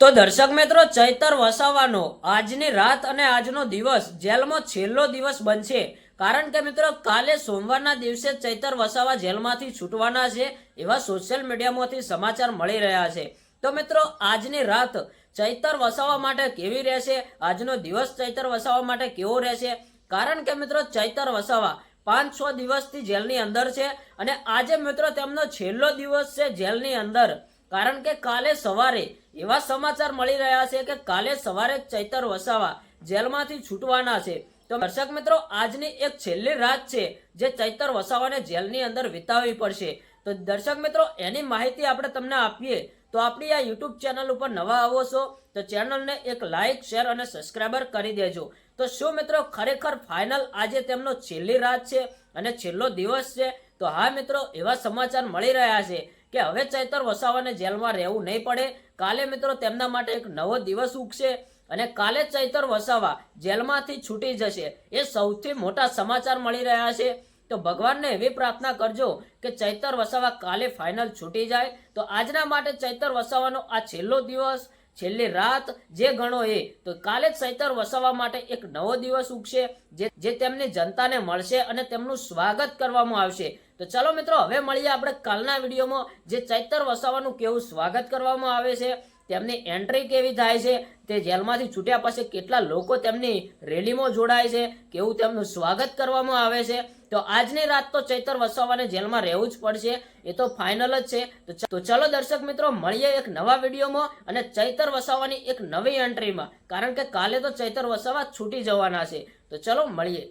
તો દર્શક મિત્રો, ચૈતર વસાવાનો આજની રાત અને આજનો દિવસ જેલમાં છેલ્લો દિવસ બનશે. કારણ કે મિત્રો, કાલે સોમવારના દિવસે ચૈતર વસાવા જેલમાંથી છૂટવાના છે એવા સોશિયલ મીડિયામાંથી સમાચાર મળી રહ્યા છે. તો મિત્રો, આજની રાત ચૈતર વસાવા માટે કેવી રહેશે? આજનો દિવસ ચૈતર વસાવા માટે કેવો રહેશે? કારણ કે મિત્રો, ચૈતર વસાવા પાંચ છ દિવસથી જેલની અંદર છે અને આજે મિત્રો, તેમનો છેલ્લો દિવસ છે જેલની અંદર. કારણ કે કાલે સવારે એવા સમાચાર મળી રહ્યા છે કે કાલે સવારે ચૈતર વસાવા જેલમાંથી છૂટવાના છે. તો દર્શક મિત્રો, આજની એક છેલ્લી રાત છે જે ચૈતર વસાવાને જેલની અંદર વિતાવવી પડશે. તો દર્શક મિત્રો, એની માહિતી આપણે તમને આપીએ. તો આપણી આ યુટ્યુબ ચેનલ ઉપર નવા આવો છો, તો ચેનલને એક લાઇક શેર અને સબસ્ક્રાઈબર કરી દેજો. તો શું મિત્રો, ખરેખર ફાઇનલ આજે તેમનો છેલ્લી રાત છે અને છેલ્લો દિવસ છે? તો હા મિત્રો, એવા સમાચાર મળી રહ્યા છે. કે હવે ચૈતર વસાવાને જેલમાં રહેવું નહીં પડે. કાલે મિત્રો તેમના માટે એક નવો દિવસ ઉગશે અને કાલે ચૈતર વસાવા જેલમાંથી છૂટી જશે. એ સૌથી મોટા સમાચાર મળી રહ્યા છે. તો ભગવાનને એવી પ્રાર્થના કરજો કે ચૈતર વસાવા કાલે ફાઇનલ છૂટી જાય. તો આજના માટે ચૈતર વસાવાનો આ છેલ્લો દિવસ છેલ્લી રાત જે ગણો એ, તો કાલે જ ચૈતર વસાવા માટે એક નવો દિવસ ઉગશે, જે જે તેમની જનતાને મળશે અને તેમનું સ્વાગત કરવામાં આવશે. તો ચાલો મિત્રો, હવે મળીએ આપણે કાલના વિડીયોમાં, જે ચૈતર વસાવાનું કેવું સ્વાગત કરવામાં આવે છે. તેમની એન્ટ્રી કેવી થાય છે? તે જેલમાંથી છૂટ્યા પછી કેટલા લોકો તેમની રેલીમાં જોડાય છે? કેવું તેમનું સ્વાગત કરવામાં આવે છે? તો આજની રાત તો ચૈતર વસાવાને જેલમાં રહેવું જ પડશે. એ તો ફાઇનલ જ છે. તો ચલો દર્શક મિત્રો, મળીએ એક નવા વિડીયોમાં અને ચૈતર વસાવાની એક નવી એન્ટ્રીમાં કારણ કે કાલે તો ચૈતર વસાવા છૂટી જવાના છે. તો ચલો મળીએ.